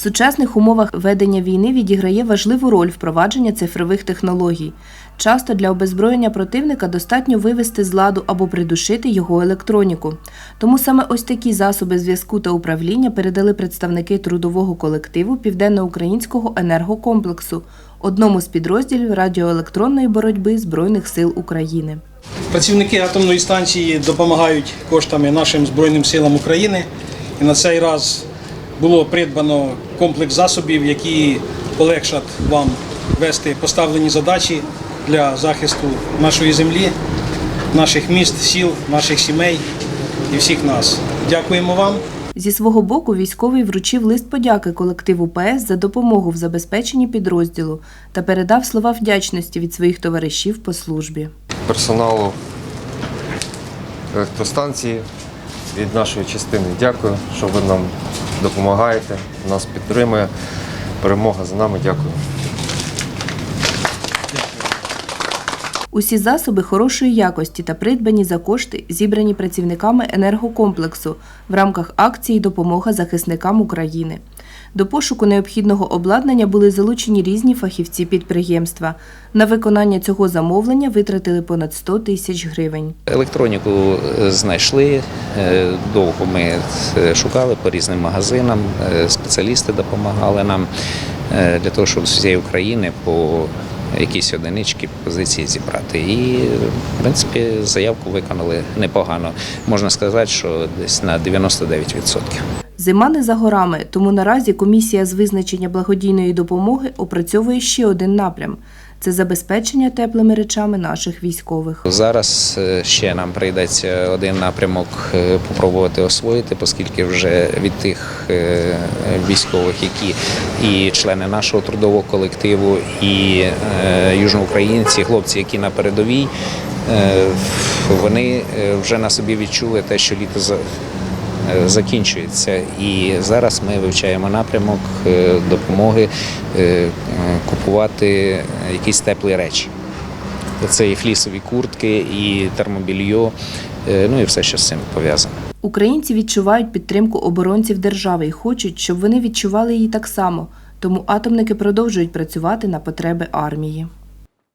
В сучасних умовах ведення війни відіграє важливу роль впровадження цифрових технологій. Часто для обезброєння противника достатньо вивести з ладу або придушити його електроніку. Тому саме ось такі засоби зв'язку та управління передали представники трудового колективу Південноукраїнського енергокомплексу, одному з підрозділів радіоелектронної боротьби Збройних сил України. Працівники атомної станції допомагають коштами нашим Збройним силам України. І на цей раз було придбано комплекс засобів, які полегшать вам вести поставлені задачі для захисту нашої землі, наших міст, сіл, наших сімей і всіх нас. Дякуємо вам. Зі свого боку військовий вручив лист подяки колективу ПС за допомогу в забезпеченні підрозділу та передав слова вдячності від своїх товаришів по службі. персоналу електростанції від нашої частини дякую, що ви нам допомагаєте, нас підтримує. Перемога за нами. Дякую. Усі засоби хорошої якості та придбані за кошти, зібрані працівниками енергокомплексу в рамках акції Допомога захисникам України. До пошуку необхідного обладнання були залучені різні фахівці підприємства. На виконання цього замовлення витратили понад 100 тисяч гривень. Електроніку е, знайшли. е, Довго ми шукали по різним магазинам. е, Спеціалісти допомагали нам для того, щоб з всієї України по якісь одинички позиції зібрати. І, в принципі, заявку виконали непогано. Можна сказати, що десь на 99%. Зима не за горами, тому наразі комісія з визначення благодійної допомоги опрацьовує ще один напрям це забезпечення теплими речами наших військових. Зараз е, ще нам прийдеться один напрямок е, попробувати освоїти, оскільки вже від тих е, військових, які і члени нашого трудового колективу, і е, южноукраїнці, хлопці, які на передовій, е, вони е, вже на собі відчули те, що літо е, закінчується. І зараз ми вивчаємо напрямок е, допомоги е, е, купувати якісь теплі речі. Це і флісові куртки, і термобільйо, е, ну і все, що з цим пов'язано. Українці відчувають підтримку оборонців держави і хочуть, щоб вони відчували її так само. Тому атомники продовжують працювати на потреби армії.